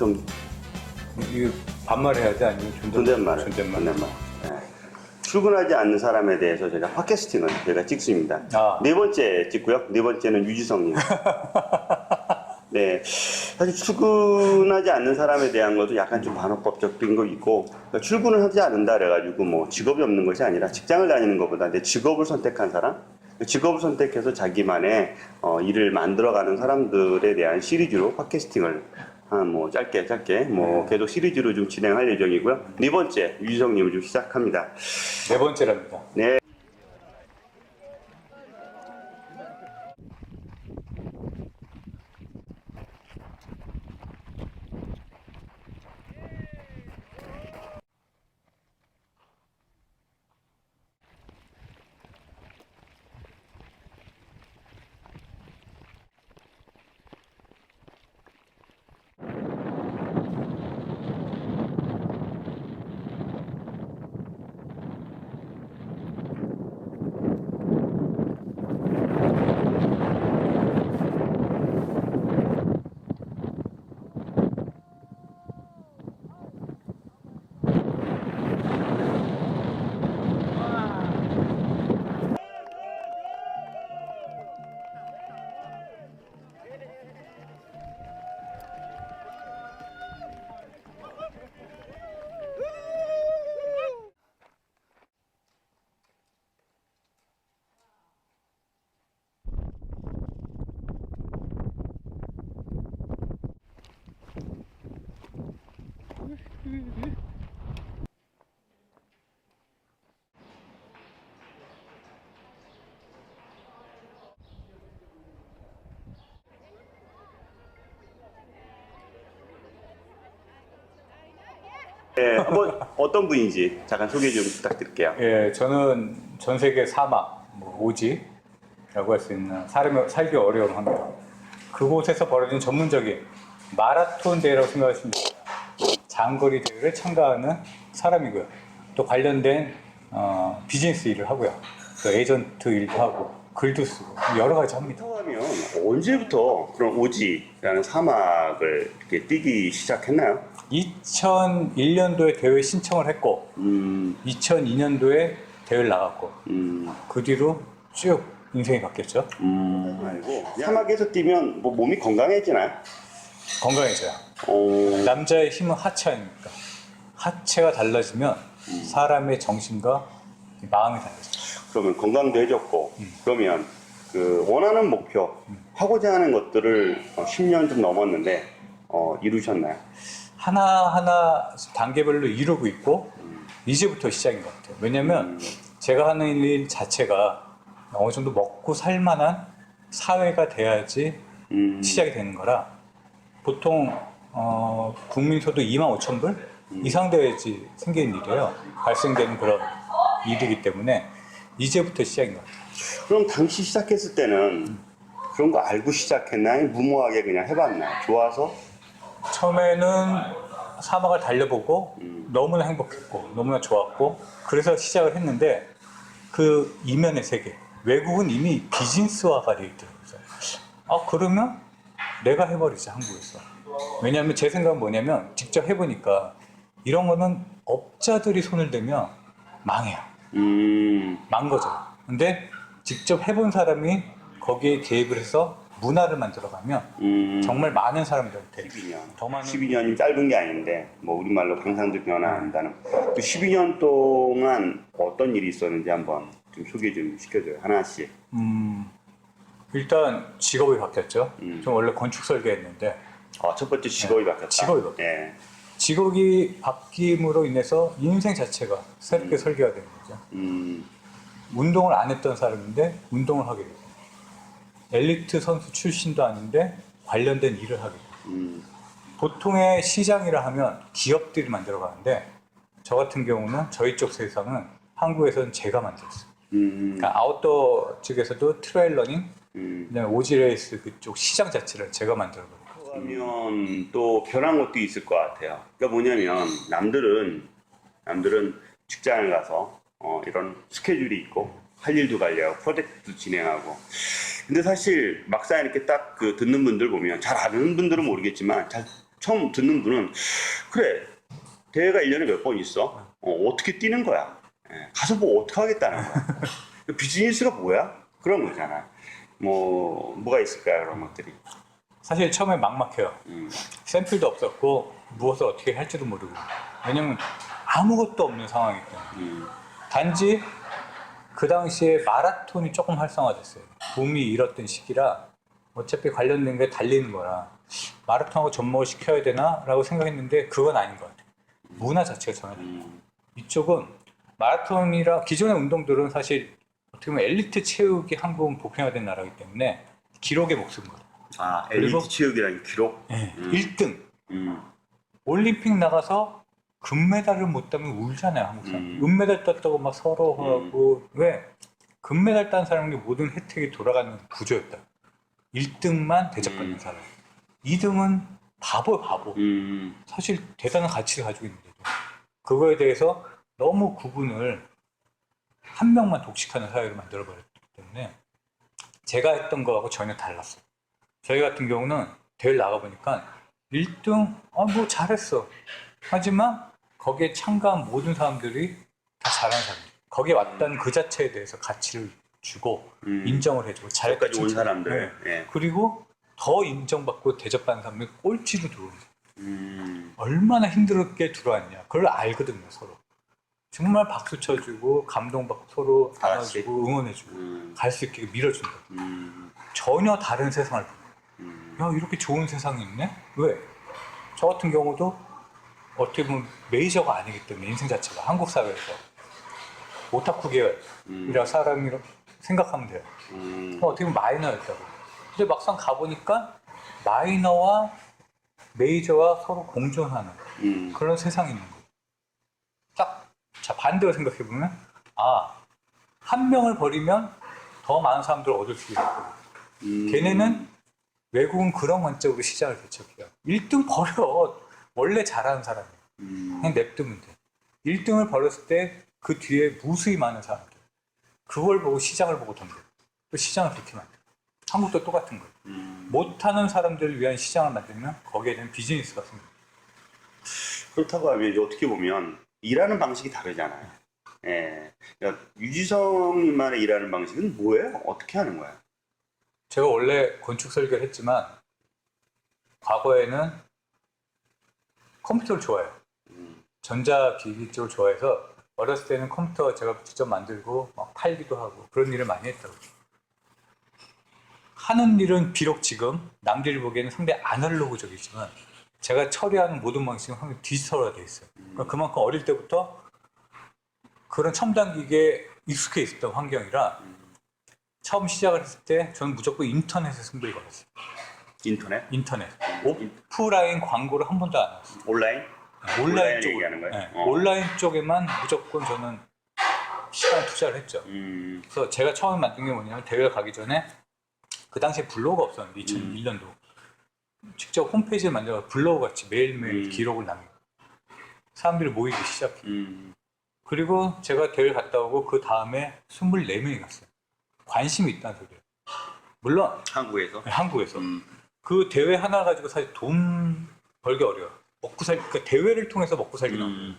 좀 이거 반말 해야 돼 아니면 존댓말? 존댓말. 존댓말. 예. 출근하지 않는 사람에 대해서 제가 팟캐스팅을 제가 찍습니다. 아. 네 번째 찍고요. 네 번째는 유지성님. 네. 사실 출근하지 않는 사람에 대한 것도 약간 좀 반어법적인 거 있고, 그러니까 출근을 하지 않는다 그래가지고 뭐 직업이 없는 것이 아니라 직장을 다니는 것보다 내 직업을 선택한 사람, 그 직업을 선택해서 자기만의 어, 일을 만들어가는 사람들에 대한 시리즈로 팟캐스팅을 한 뭐 짧게 짧게 뭐 계속 시리즈로 좀 진행할 예정이고요. 네 번째 유지성님을 좀 시작합니다. 네 번째랍니다. 네. 네, 한번 어떤 분인지 잠깐 소개 좀 부탁드릴게요. 예, 저는 전 세계 사막, 뭐 오지라고 할 수 있는 사람이 살기 어려운 환경. 그곳에서 벌어진 전문적인 마라톤 대회라고 생각하시면 됩니다. 장거리 대회를 참가하는 사람이고요. 또 관련된 어, 비즈니스 일을 하고요. 또 에이전트 일도 하고 글도 쓰고 여러 가지 합니다. 하면 언제부터 그런 오지라는 사막을 이렇게 뛰기 시작했나요? 2001년도에 대회 신청을 했고 음, 2002년도에 대회를 나갔고 음, 그 뒤로 쭉 인생이 바뀌었죠. 음. 아니고 사막에서 뛰면 뭐 몸이 건강해지나요? 건강해져요. 어, 남자의 힘은 하체 아닙니까? 하체가 달라지면 사람의 정신과 마음이 달라져요. 그러면 건강도 해졌고 그러면 그 원하는 목표 하고자 하는 것들을 어, 10년 좀 넘었는데 어, 이루셨나요? 하나하나 단계별로 이루고 있고 이제부터 시작인 것 같아요. 왜냐면 제가 하는 일 자체가 어느 정도 먹고 살 만한 사회가 돼야지 음, 시작이 되는 거라 보통 어, 국민 소득 2만 5천 불 이상 돼야지 생기는 일이에요. 발생되는 그런 일이기 때문에 이제부터 시작인 것 같아요. 그럼 당시 시작했을 때는 그런 거 알고 시작했나요? 무모하게 그냥 해봤나요? 좋아서? 처음에는 사막을 달려보고 너무나 행복했고 너무나 좋았고 그래서 시작을 했는데 그 이면의 세계 외국은 이미 비즈니스화가 돼 있더라고요. 아 그러면 내가 해버리자 한국에서 왜냐하면 제 생각은 뭐냐면 직접 해보니까 이런 거는 업자들이 손을 대면 망해요. 음, 망 거죠. 근데 직접 해본 사람이 거기에 개입을 해서 문화를 만들어가면 음, 정말 많은 사람들한테 12년. 더 많은 12년이 짧은 게 아닌데, 뭐, 우리말로 강상도 변화한다는. 그 12년 동안 어떤 일이 있었는지 한번 좀 소개 좀 시켜줘요. 하나씩. 음, 일단 직업이 바뀌었죠. 음. 좀 원래 건축 설계했는데 어, 첫 번째 직업이 바뀌었다. 직업이 바뀌었다. 예. 직업이 바뀜으로 인해서 인생 자체가 새롭게 설계가 되는 거죠. 음, 운동을 안 했던 사람인데 운동을 하게 되고 엘리트 선수 출신도 아닌데 관련된 일을 하게 되고 음, 보통의 시장이라 하면 기업들이 만들어 가는데 저 같은 경우는 저희 쪽 세상은 한국에서는 제가 만들었어요. 음, 그러니까 아웃도어 측에서도 트레일 러닝, 음. 그다음에 오지 레이스 그쪽 시장 자체를 제가 만들어버렸고 그러면 또 변한 것도 있을 것 같아요. 그러니까 뭐냐면 남들은 남들은 직장을 가서 어, 이런 스케줄이 있고 할 일도 관리하고 프로젝트도 진행하고 근데 사실 막상 이렇게 딱 그 듣는 분들 보면 잘 아는 분들은 모르겠지만 잘 처음 듣는 분은 그래 대회가 1년에 몇 번 있어? 어, 어떻게 뛰는 거야? 예, 가서 뭐 어떻게 하겠다는 거야? 그 비즈니스가 뭐야? 그런 거잖아. 뭐 뭐가 있을까요? 그런 것들이. 사실 처음에 막막해요. 음, 샘플도 없었고 무엇을 어떻게 할지도 모르고 왜냐면 아무것도 없는 상황이기 때문에 음, 단지 그 당시에 마라톤이 조금 활성화됐어요. 붐이 일었던 시기라 어차피 관련된 게 달리는 거라 마라톤하고 접목을 시켜야 되나라고 생각했는데 그건 아닌 것 같아요. 문화 자체가 전혀 달라요. 음, 이쪽은 마라톤이라 기존의 운동들은 사실 어떻게 보면 엘리트 체육이 한국은 보편화된 나라이기 때문에 기록의 목숨거든. 아 그리고- 엘리트 체육이라는 기록. 네. 음. 1등 음, 올림픽 나가서 금메달을 못 따면 울잖아요 한국 사람. 음. 은메달 땄다고 막 서러워하고 왜 금메달 딴 사람에게 모든 혜택이 돌아가는 구조였다. 1등만 대접받는 음. 사람. 2등은 바보 바보. 음, 사실 대단한 가치를 가지고 있는데도 그거에 대해서 너무 구분을 한 명만 독식하는 사회로 만들어버렸기 때문에 제가 했던 거하고 전혀 달랐어요. 저희 같은 경우는 대회 나가보니까 1등, 아, 뭐 잘했어. 하지만 거기에 참가한 모든 사람들이 다 잘하는 사람. 거기에 왔다는 그 자체에 대해서 가치를 주고 음. 인정을 해주고 여기까지 온. 사람들. 네. 예. 그리고 더 인정받고 대접받는 사람이 꼴찌로 들어오는 거예요. 음, 얼마나 힘들게 들어왔냐. 그걸 알거든요, 서로. 정말 박수 쳐주고, 감동받고, 서로 다 같이. 안아주고, 응원해주고, 음, 갈 수 있게 밀어준다. 음, 전혀 다른 세상을 보는 음. 야, 이렇게 좋은 세상이 있네? 왜? 저 같은 경우도 어떻게 보면 메이저가 아니기 때문에, 인생 자체가 한국 사회에서 오타쿠 계열이라 사람이라고 생각하면 돼요. 음, 어떻게 보면 마이너였다고. 근데 막상 가보니까 마이너와 메이저와 서로 공존하는 음, 그런 세상이 있는 거예요. 딱, 자, 반대로 생각해보면, 아, 한 명을 버리면 더 많은 사람들을 얻을 수 있고, 음. 걔네는 외국은 그런 관점으로 시장을 개척해요. 1등 버려. 원래 잘하는 사람이에요. 음, 그냥 냅두면 돼. 1등을 버렸을 때 그 뒤에 무수히 많은 사람들. 그걸 보고 시장을 보고 던져. 그 시장을 그렇게 만들어. 한국도 똑같은 거예요. 음. 못하는 사람들을 위한 시장을 만들면 거기에 대한 비즈니스가 생겨요. 그렇다고 하면 이제 어떻게 보면 일하는 방식이 다르잖아요. 예. 그러니까 유지성님만의 일하는 방식은 뭐예요? 어떻게 하는 거야? 제가 원래 건축 설계를 했지만 과거에는 컴퓨터를 좋아해요. 음, 전자기기 쪽을 좋아해서 어렸을 때는 컴퓨터 제가 직접 만들고 막 팔기도 하고 그런 일을 많이 했다고. 하는 일은 비록 지금 남들이 보기에는 상당히 아날로그적이지만 제가 처리하는 모든 방식은 상당히 디지털화 돼 있어요. 그러니까 그만큼 어릴 때부터 그런 첨단 기기에 익숙해 있었던 환경이라 처음 시작을 했을 때 저는 무조건 인터넷에 승부를 걸었어요. 인터넷? 인터넷. 오프라인 광고를 한 번도 안 했어요. 온라인? 온라인 온라인 쪽 얘기하는 거예요? 네, 어. 온라인 쪽에만 무조건 저는 시간 투자를 했죠. 음, 그래서 제가 처음 만든 게 뭐냐면 대회 가기 전에 그 당시에 블로그가 없었는데 2001년도 직접 홈페이지를 만들어 블로그 같이 매일매일 음. 기록을 남기고 사람들이 모이기 시작해. 음, 그리고 제가 대회 갔다 오고 그 다음에 24명이 갔어요. 관심이 있다는 소리예요. 물론 한국에서? 한국에서 음, 그 대회 하나 가지고 사실 돈 벌기 어려워요. 먹고 살, 그 대회를 통해서 먹고 살기는 어려워요. 음,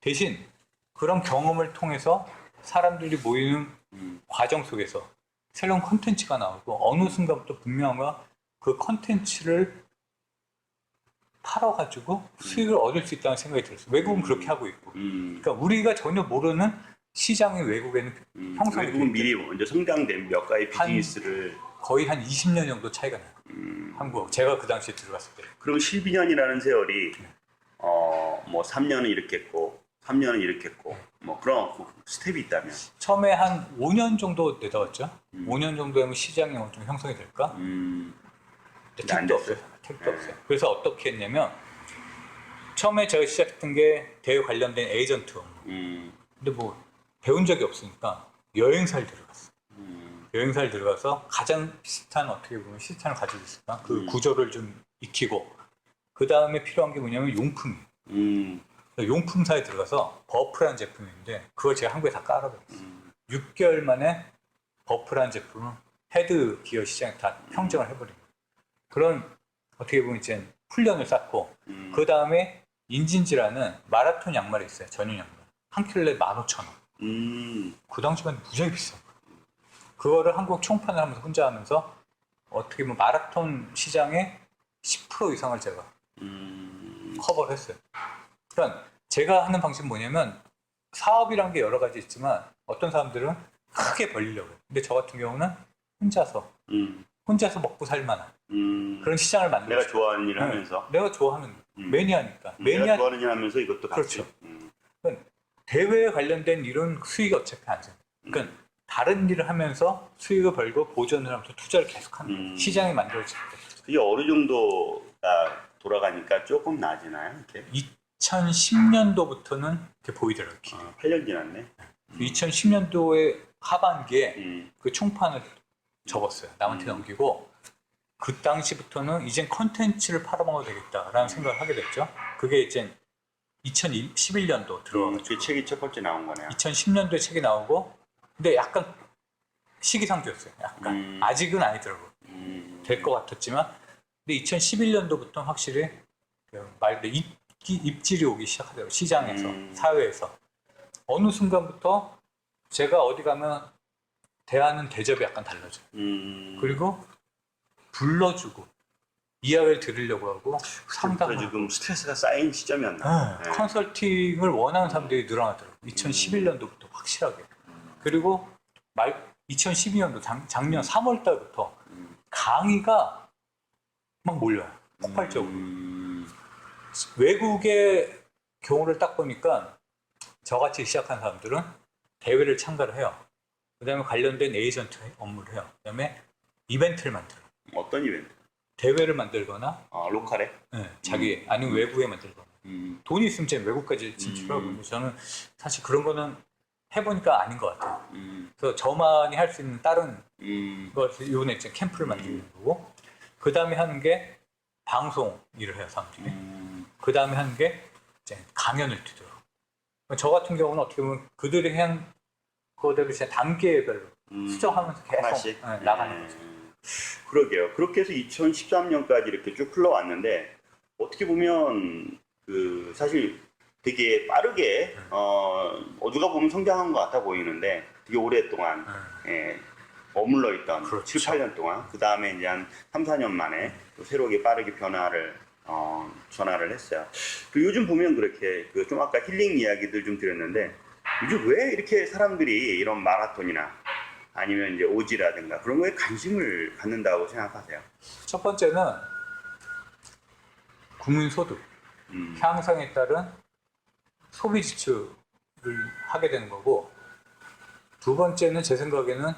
대신 그런 경험을 통해서 사람들이 모이는 음, 과정 속에서 새로운 컨텐츠가 나오고 어느 순간부터 분명한 그 컨텐츠를 팔아가지고 수익을 얻을 수 있다는 생각이 들었어요. 외국은 그렇게 하고 있고. 음, 그러니까 우리가 전혀 모르는 시장이 외국에는 음. 형성이 외국은 돼 미리 먼저 성장된 몇 가지 한- 비즈니스를 거의 한 20년 정도 차이가 나요. 음, 한국. 제가 그 당시에 들어갔을 때. 그럼 12년이라는 세월이 어, 뭐 3년은 이렇게 했고 3년은 이렇게 했고 뭐 그런 스텝이 있다면 처음에 한 5년 정도 내다왔죠. 음. 5년 정도 하면 시장이 정도 형성이 될까? 음, 근데 안 택도 됐어요? 없어요. 택도 네. 없어요. 그래서 어떻게 했냐면 처음에 제가 시작했던 게 대회 관련된 에이전트 업무. 음, 근데 뭐 배운 적이 없으니까 여행사를 들어갔어. 음, 여행사를 들어가서 가장 비슷한 어떻게 보면 시스템을 가지고 있을까? 그 음. 구조를 좀 익히고 그 다음에 필요한 게 뭐냐면 용품이. 음, 용품사에 들어가서 버프라는 제품인데 그걸 제가 한국에 다 깔아버렸어요. 음, 6개월 만에 버프라는 제품을 헤드 기어 시장에 다 평정을 해버린 거예요. 그런 어떻게 보면 이제 훈련을 쌓고 음. 그 다음에 인진지라는 마라톤 양말이 있어요. 전용 양말. 한 킬로에 15,000원. 음. 그 당시만 무지하게 비싸. 그거를 한국 총판을 하면서 혼자 하면서 어떻게 보면 마라톤 시장의 10% 이상을 제가 음. 커버를 했어요. 그러니까 제가 하는 방식은 뭐냐면 사업이란 게 여러 가지 있지만 어떤 사람들은 크게 벌리려고. 근데 저 같은 경우는 혼자서 음. 혼자서 먹고 살만한 음. 그런 시장을 만들고 내가 싶어요. 좋아하는 일을 네. 하면서 내가 좋아하는 거. 음. 매니아니까 내가 매니아 좋아하는 일 하면서 이것도 같이. 그렇죠. 음. 대회에 관련된 일은 수익이 어차피 안 돼요. 그러니까 다른 일을 하면서 수익을 벌고 보존을 하면서 투자를 계속하는 거예요. 음. 시장이 만들어질 때. 그게 어느 정도가 돌아가니까 조금 나아지나요? 이렇게? 2010년도부터는 이렇게 보이더라고요. 길이. 아, 8년 지났네. 2010년도에 하반기에 음. 그 총판을 접었어요. 남한테 음. 넘기고 그 당시부터는 이젠 컨텐츠를 팔아먹어도 되겠다라는 음. 생각을 하게 됐죠. 그게 이제 2011년도 음, 들어가지고 그 책이 첫 번째 나온 거네요. 2010년도에 책이 나오고 근데 약간 시기상조였어요. 약간 음. 아직은 아니더라고요. 음. 될것 같았지만 근데 2011년도부터 확실히 그 입기, 입질이 오기 시작하더라고요. 시장에서 음. 사회에서 어느 순간부터 제가 어디 가면 대하는 대접이 약간 달라져요. 음. 그리고 불러주고 이야기를 들으려고 하고 상담을 지금 스트레스가 쌓인 시점이었나? 네, 컨설팅을 원하는 사람들이. 음. 2011년도부터 확실하게. 그리고 말 2012년도 작, 작년 3월 달부터 음. 강의가 막 몰려요. 폭발적으로. 음. 외국의 경우를 딱 보니까 저같이 시작한 사람들은 대회를 참가를 해요. 그 다음에 관련된 에이전트 업무를 해요. 그 다음에 이벤트를 만들어요. 어떤 이벤트? 대회를 만들거나 아, 로컬에? 예, 자기 아니면 외부에 만들거나 음. 돈이 있으면 이제 외국까지 진출하고 음. 저는 사실 그런 거는 해보니까 아닌 것 같아요. 음. 그래서 저만이 할 수 있는 다른 음. 거 이번에 이제 캠프를 음. 만드는 거고 그 다음에 하는 게 방송 일을 해요 사람들이. 음. 그 다음에 하는 게 이제 강연을 뛰더라고요. 저 같은 경우는 어떻게 보면 그들이 한 그대로 이제 단계별로 음. 수정하면서 계속 하나씩 예, 나가는 거죠. 음. 그러게요. 그렇게 해서 2013년까지 이렇게 쭉 흘러왔는데 어떻게 보면 그 사실 되게 빠르게 어, 어, 누가 보면 성장한 것 같아 보이는데 되게 오랫동안 예. 예, 머물러 있던 그렇죠. 7, 8년 동안 그 다음에 이제 한 3, 4년 만에 또 새롭게 빠르게 변화를 어, 전화를 했어요. 그리고 요즘 보면 그렇게 그 좀 아까 힐링 이야기들 좀 드렸는데 요즘 왜 이렇게 사람들이 이런 마라톤이나 아니면 이제 오지라든가 그런 거에 관심을 갖는다고 생각하세요? 첫 번째는 국민소득 음, 향상에 따른 소비 지출을 하게 되는 거고 두 번째는 제 생각에는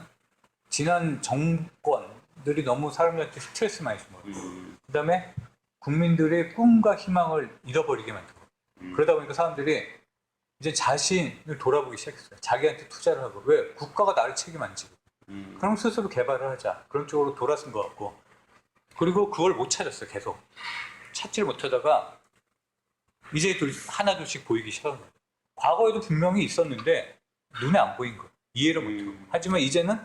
지난 정권들이 너무 사람들한테 스트레스 많이 준 거예요. 음, 그다음에 국민들의 꿈과 희망을 잃어버리게 만든 거예요. 음. 그러다 보니까 사람들이 이제 자신을 돌아보기 시작했어요. 자기한테 투자를 하고 왜 국가가 나를 책임 안 지고 음, 그럼 스스로 개발을 하자 그런 쪽으로 돌아선 것 같고 그리고 그걸 못 찾았어요. 계속 찾지를 못하다가 이제 둘 하나 둘씩 보이기 시작한 거예요. 과거에도 분명히 있었는데 눈에 안 보인 거예요. 이해를 못하고 음. 하지만 이제는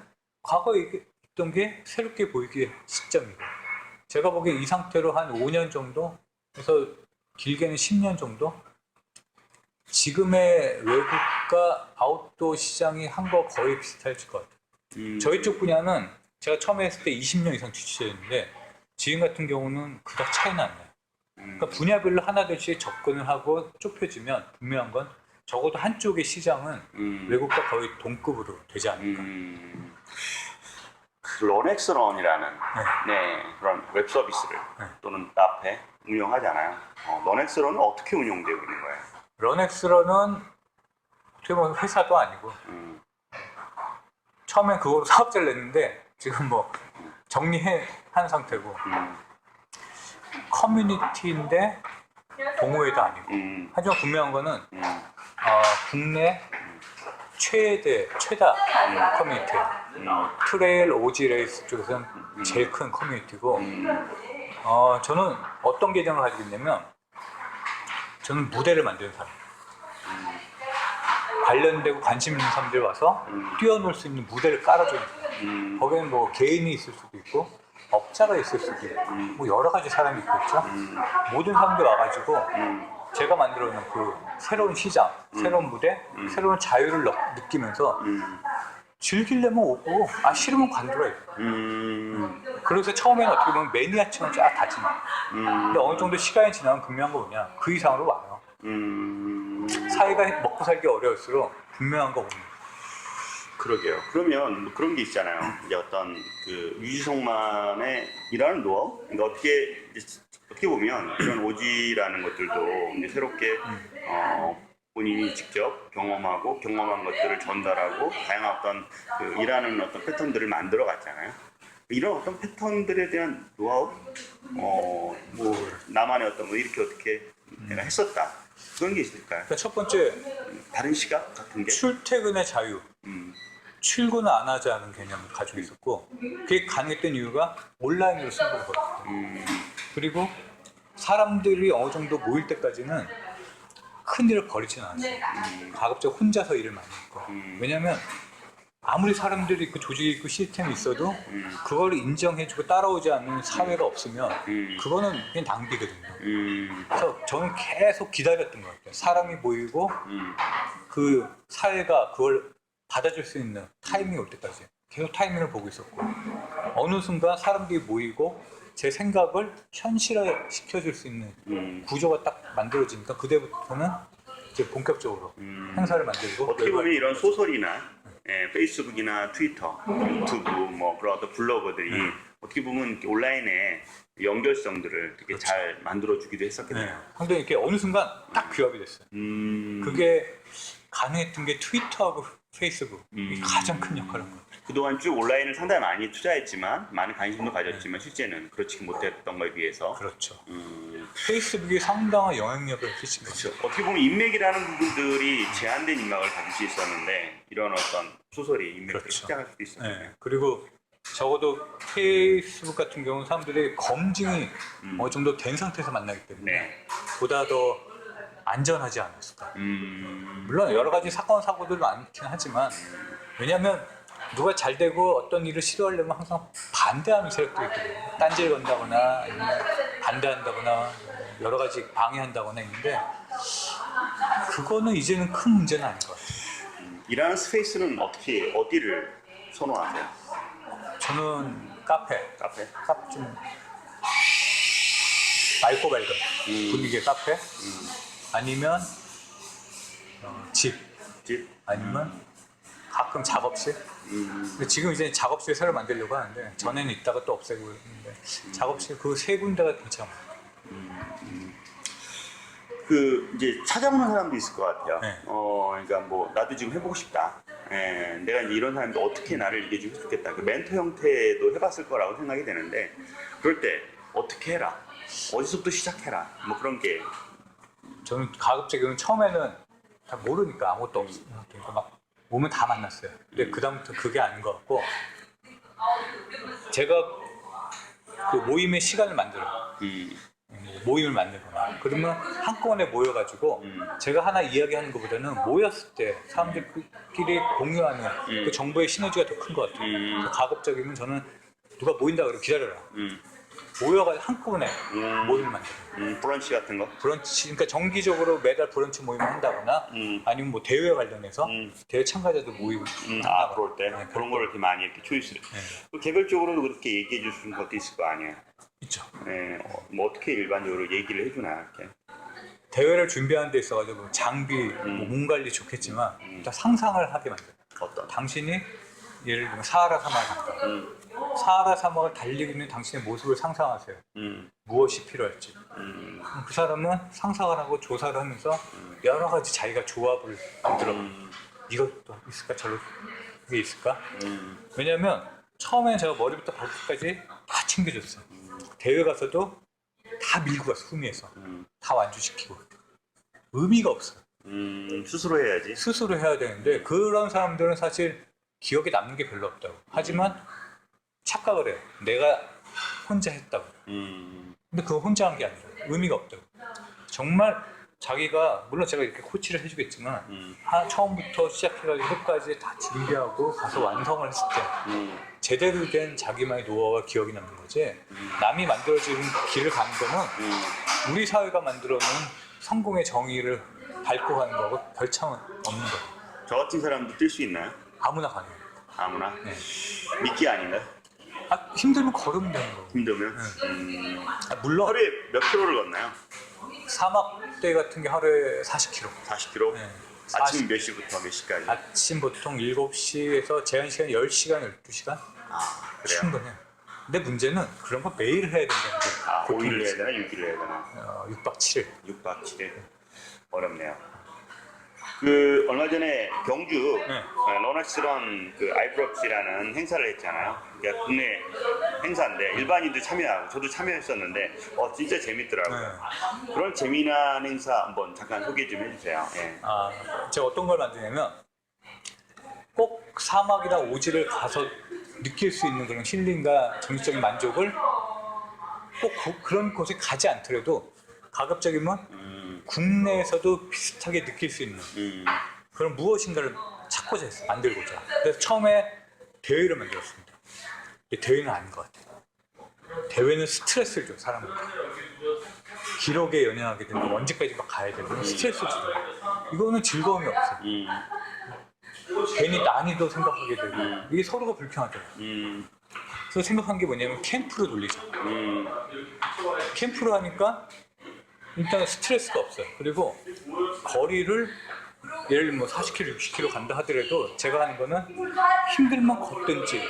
과거에 있던 게 새롭게 보이기 시점이고 제가 보기엔 이 상태로 한 5년 정도 그래서 길게는 10년 정도 지금의 외국과 아웃도어 시장이 한 거 거의 비슷해질 것 같아요. 음, 저희 쪽 분야는 제가 처음에 했을 때 20년 이상 취재했는데 지금 같은 경우는 그닥 차이는 안 나요. 음, 그러니까 분야별로 하나둘씩 접근을 하고 좁혀지면 분명한 건 적어도 한쪽의 시장은 음, 외국과 거의 동급으로 되지 않을까. 음, 그 런엑스런이라는 네, 그런 웹 서비스를 네. 또는 카페 운영하잖아요. 어, 런엑스런은 어떻게 운영되고 있는 거예요? 런엑스런은 어떻게 보면 회사도 아니고 음, 처음엔 그거로 사업자를 냈는데 지금 뭐 정리해 한 상태고 음, 커뮤니티인데 동호회도 아니고. 음, 하지만 분명한 거는 음, 어, 국내 최대 최다 커뮤니티예요. 음, 트레일 오지 레이스 쪽에서는 제일 큰 커뮤니티고. 음, 어, 저는 어떤 개념을 가지고 있냐면 저는 무대를 만드는 사람 관련되고 관심 있는 사람들이 와서 음. 뛰어놀 수 있는 무대를 깔아주는 음, 거기는 뭐 개인이 있을 수도 있고 업자가 있을 수도 있고 뭐 여러 가지 사람이 있겠죠. 음, 모든 사람들이 와가지고 음, 제가 만들어놓은 그 새로운 시장, 새로운 무대, 새로운 자유를 느- 느끼면서 음, 즐기려면 오고 아 싫으면 관두라. 음, 그래서 처음에는 어떻게 보면 매니아처럼 쫙 다지나. 음, 근데 어느 정도 시간이 지나면 분명한 거 뭐냐? 그 이상으로 와요. 음, 사회가 먹고 살기 어려울수록 분명한 거 옵니다. 그러게요. 그러면 뭐 그런 게 있잖아요. 이제 어떤 그 유지성만의 일하는 노하우? 그러니까 어떻게 어떻게 보면 이런 오지라는 것들도 이제 새롭게 어, 본인이 직접 경험하고 경험한 것들을 전달하고 다양한 어떤 그 일하는 어떤 패턴들을 만들어 갔잖아요. 이런 어떤 패턴들에 대한 노하우, 어, 뭐 나만의 어떤 뭐 이렇게 어떻게 내가 했었다 그런 게 있을까요? 그러니까 첫 번째 다른 시각 같은 게? 출퇴근의 자유. 음, 출근을 안 하자는 개념을 가지고 있었고 그게 가능했던 이유가 온라인으로 승부를 걸었고 음, 그리고 사람들이 어느 정도 모일 때까지는 큰 일을 벌이지는 않았어요. 가급적 혼자서 일을 많이 했고 음. 왜냐하면 아무리 사람들이 그 조직이 있고 시스템이 있어도 음. 그걸 인정해주고 따라오지 않는 사회가 없으면 음. 그거는 그냥 낭비거든요. 음, 그래서 저는 계속 기다렸던 것 같아요. 사람이 모이고 음, 그 사회가 그걸 받아줄 수 있는 타이밍이 올 때까지 계속 타이밍을 보고 있었고 어느 순간 사람들이 모이고 제 생각을 현실화 시켜줄 수 있는 음, 구조가 딱 만들어지니까 그때부터는 이제 본격적으로 음. 행사를 만들고 어떻게 보면 이런 소설이나 예, 페이스북이나 트위터, 유튜브, 뭐 그런 어떤 블로거들이 네. 어떻게 보면 온라인의 연결성들을 되게 그렇죠. 잘 만들어주기도 네, 했었겠네요. 상당히 이렇게 어느 순간 딱 규합이 됐어요. 음, 그게 가능했던 게 트위터하고 페이스북 이 음. 가장 큰 역할을 한 거예요. 그동안 쭉 온라인을 상당히 많이 투자했지만 많은 관심도 가졌지만 실제는 그렇지 못했던 거에 비해서 그렇죠. 음, 페이스북이 상당한 영향력을 끼친 거죠. 그렇죠. 어떻게 보면 인맥이라는 부분들이 제한된 인맥을 가질 수 있었는데 이런 어떤 소설이 인맥을 그렇죠. 확장할 수도 있었네요. 네, 그리고 적어도 페이스북 같은 경우는 사람들이 검증이 어느 정도 된 상태에서 만나기 때문에 네. 보다 더 안전하지 않았을까. 음, 물론 여러 가지 사건 사고들 많긴 하지만 왜냐하면 누가 잘 되고 어떤 일을 시도하려면 항상 반대하는 세력들이 있거든요. 딴지를 건다거나 아니면 반대한다거나 여러 가지 방해한다거나 있는데 그거는 이제는 큰 문제는 아닌 것 같아요. 일하는 스페이스는 어떻게 어디를 선호하세요? 저는 카페, 카페? 카페 좀 맑고 밝은 분위기의 카페 아니면 어, 집 집? 아니면 가끔 작업실 음, 근데 지금 이제 작업실 새로 만들려고 하는데 전에는 있다가 또 없애고 있는데 작업실 그 세 군데가 괜찮아요 그 이제 찾아오는 사람도 있을 것 같아요. 네. 어, 그러니까 뭐 나도 지금 해보고 싶다. 예, 내가 이제 이런 사람도 어떻게 나를 이게 좀 좋겠다. 그 멘토 형태도 해봤을 거라고 생각이 되는데 그럴 때 어떻게 해라. 어디서부터 시작해라. 뭐 그런 게 저는 가급적이면 처음에는 다 모르니까 아무것도 그러니까 막 오면 다 만났어요. 근데 그 다음부터 그게 아닌 것 같고 제가 그 모임의 시간을 만들어요. 음, 모임을 만들거나. 그러면 한꺼번에 모여가지고 음. 제가 하나 이야기하는 것보다는 모였을 때 사람들끼리 공유하는 그 정보의 시너지가 더 큰 것 같아요. 음. 가급적이면 저는 누가 모인다 그러면 기다려라. 음, 모여가 한꺼번에 음. 모임을 만들어요 음, 브런치 같은 거. 브런치 그러니까 정기적으로 매달 브런치 모임을 한다거나 음. 아니면 뭐 대회 관련해서 음. 대회 참가자들 모이고 음, 한다거나 아, 그럴 때 네, 그런 걸 이렇게 많이 이렇게 초이스를. 네. 그 개별적으로도 그렇게 얘기해 줄 수 있는 것도 있을 거 아니에요. 있죠. 예, 어, 뭐 어떻게 일반적으로 얘기를 해주나 이렇게. 대회를 준비하는 데 있어가지고 장비, 뭐 몸 관리 좋겠지만 일단 상상을 하게 만들어요. 어떤? 당신이 예를 들면 사하라 사막을 간다. 음, 사하라 사막을 달리고 있는 당신의 모습을 상상하세요. 음, 무엇이 필요할지. 음, 그 사람은 상상을 하고 조사를 하면서 여러 가지 자기가 조합을 만들어. 음, 이것도 있을까? 이게 있을까? 음, 왜냐면 처음엔 제가 머리부터 발끝까지 다 챙겨줬어요. 대회 가서도 다 밀고 갔어, 후미에서. 음, 다 완주시키고. 의미가 없어요. 음, 스스로 해야지. 스스로 해야 되는데 그런 사람들은 사실 기억에 남는 게 별로 없다고. 하지만 착각을 해요. 내가 혼자 했다고. 음, 근데 그거 혼자 한 게 아니라 의미가 없다고. 정말 자기가 물론 제가 이렇게 코치를 해주겠지만 음, 하- 처음부터 시작해가지고 끝까지 다 준비하고 가서 완성을 했을 때 음, 제대로 된 자기만의 노하우와 기억이 남는 거지. 남이 만들어준 길을 가는 거는 음. 우리 사회가 만들어놓은 성공의 정의를 밟고 가는 거하고 별 차원 없는 거예요. 저 같은 사람도 뛸 수 있나요? 아무나 가능해요. 아무나? 네. 미끼 아닌가요? 아, 힘들면 걸으면 되는 거고. 힘들면? 네. 음. 아, 물론 하루에 몇 킬로를 걷나요? 사막대 같은 게 하루에 40km. 40킬로? 네. 아침 몇 시부터 몇 시까지? 아침 보통 7시에서 제한 시간 10시간, 12시간? 아, 그래요? 충분해요. 근데 문제는 그런 거 매일 해야 된다는 게 아, 고통이지. 5일 해야 되나 6일 해야 되나? 어, 6박 7일. 6박 7일 어렵네요. 그 얼마 전에 경주 네. 어, 러너스런 그 아이프롭스라는 행사를 했잖아요. 그러니까 국내 행사인데 일반인도 참여하고 저도 참여했었는데 어 진짜 재밌더라고요. 네. 그런 재미난 행사 한번 잠깐 소개 좀 해주세요. 예. 아, 제가 어떤 걸 만드냐면 꼭 사막이나 오지를 가서 느낄 수 있는 그런 힐링과 정신적인 만족을 꼭 그, 런 곳에 가지 않더라도 가급적이면 음, 국내에서도 비슷하게 느낄 수 있는 음, 그런 무엇인가를 찾고자 했어요. 만들고자. 그래서 처음에 대회를 만들었습니다. 대회는 아닌 것 같아요. 대회는 스트레스를 줘, 사람한테. 기록에 연연하게 되고 언제까지 막 가야 되고 스트레스 주고 이거는 즐거움이 없어요. 음, 괜히 난이도 생각하게 되고 이게 서로가 불편하더라고요. 음, 그래서 생각한 게 뭐냐면 캠프로 돌리자. 음, 캠프로 하니까 일단 스트레스가 없어요. 그리고 거리를 예를 들면 뭐 40km, 60km 간다 하더라도 제가 하는 거는 힘들면 걷든지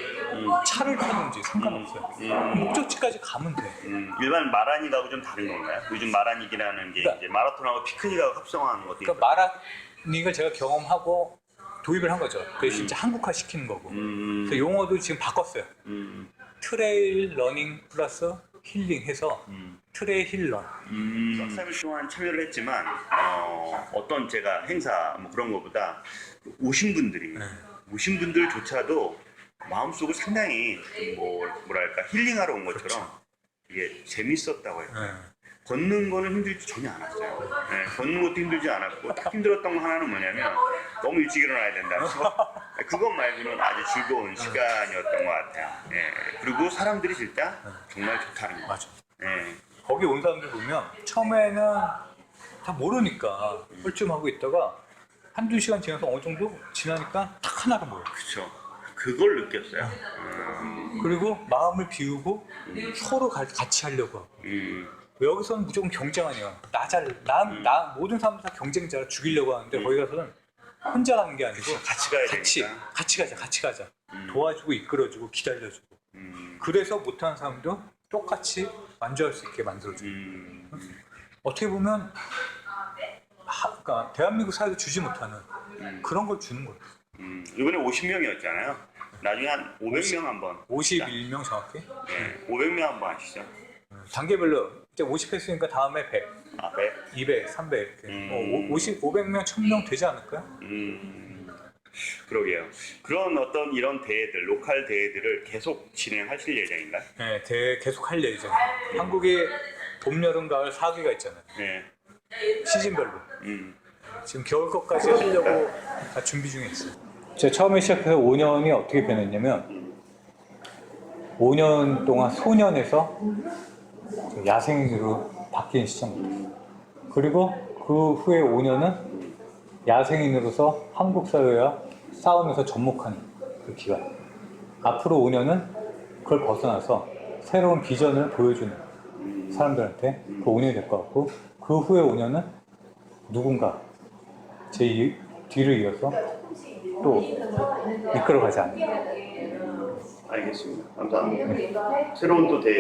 차를 타든지 상관없어요. 음. 목적지까지 가면 돼. 음. 일반 마라닉하고 좀 다른 건가요? 요즘 마라닉이라는 게 그러니까- 이제 마라톤하고 피크닉하고 합성하는 것도 있고. 그러니까 마라닉을 제가 경험하고 도입을 한 거죠. 그래서 진짜 한국화 시키는 거고. 음, 그래서 용어도 지금 바꿨어요. 음, 트레일 러닝 플러스 힐링 해서 음. 트레일 힐런. 음, 3일 동안 참여를 했지만 어, 어떤 제가 행사 뭐 그런 것보다 오신 분들이 네. 오신 분들조차도 마음속으로 상당히 뭐 뭐랄까 힐링하러 온 것처럼 그렇죠. 이게 재밌었다고 해요. 네. 걷는 거는 힘들지 전혀 않았어요. 네, 걷는 것도 힘들지 않았고 딱 힘들었던 거 하나는 뭐냐면 너무 일찍 일어나야 된다는 거. 그것 말고는 아주 즐거운 시간이었던 것 같아요. 예, 그리고 사람들이 진짜 정말 좋다는 거. 맞아. 예, 거기 온 사람들 보면 처음에는 다 모르니까 뻘쭘하고 있다가 한두 시간 지나서 어느 정도 지나니까 딱 하나가 모여. 그렇죠. 그걸 느꼈어요. 음, 그리고 마음을 비우고 서로 가- 같이 하려고 하고. 음, 여기서는 무조건 경쟁 아니야. 나 잘, 나, 나, 모든 사람들 다 경쟁자라 죽이려고 하는데 거기 가서는 혼자 가는 게 아니고 같이 가야 같이, 되니까. 같이 가자, 같이 가자. 음. 도와주고 이끌어주고 기다려주고. 음, 그래서 못하는 사람도 똑같이 만족할 수 있게 만들어줘. 음, 어떻게 보면 하, 그러니까 대한민국 사회에서 주지 못하는 음. 그런 걸 주는 거예요. 음. 이번에 50명이었잖아요. 나중에 한 500명 한번. 51명 정확히. 예, 500명 한번 하시죠. 단계별로 이제 50 했으니까 다음에 100, 아, 네. 200, 300 이렇게. 음. 어, 오- 50, 500명, 1000명 되지 않을까요? 음, 그러게요. 그런 어떤 이런 대회들, 로컬 대회들을 계속 진행하실 예정인가요? 네, 대 계속 할 예정이에요. 한국에 봄, 여름, 가을 4기가 있잖아요. 네. 시즌별로. 음, 지금 겨울 것까지 하려고 다 준비 중에 있어요. 제가 처음에 시작해서 5년이 어떻게 변했냐면 5년 동안 소년에서 야생인으로 바뀌는 시점입니다. 그리고 그 후에 5년은 야생인으로서 한국 사회와 싸우면서 접목하는 그 기간. 앞으로 5년은 그걸 벗어나서 새로운 비전을 보여주는 사람들한테 그 5년이 될 것 같고 그 후에 5년은 누군가 제 이- 뒤를 이어서 또 이끌어가지 않는 알겠습니다. 감사합니다. 새로운 또 대회.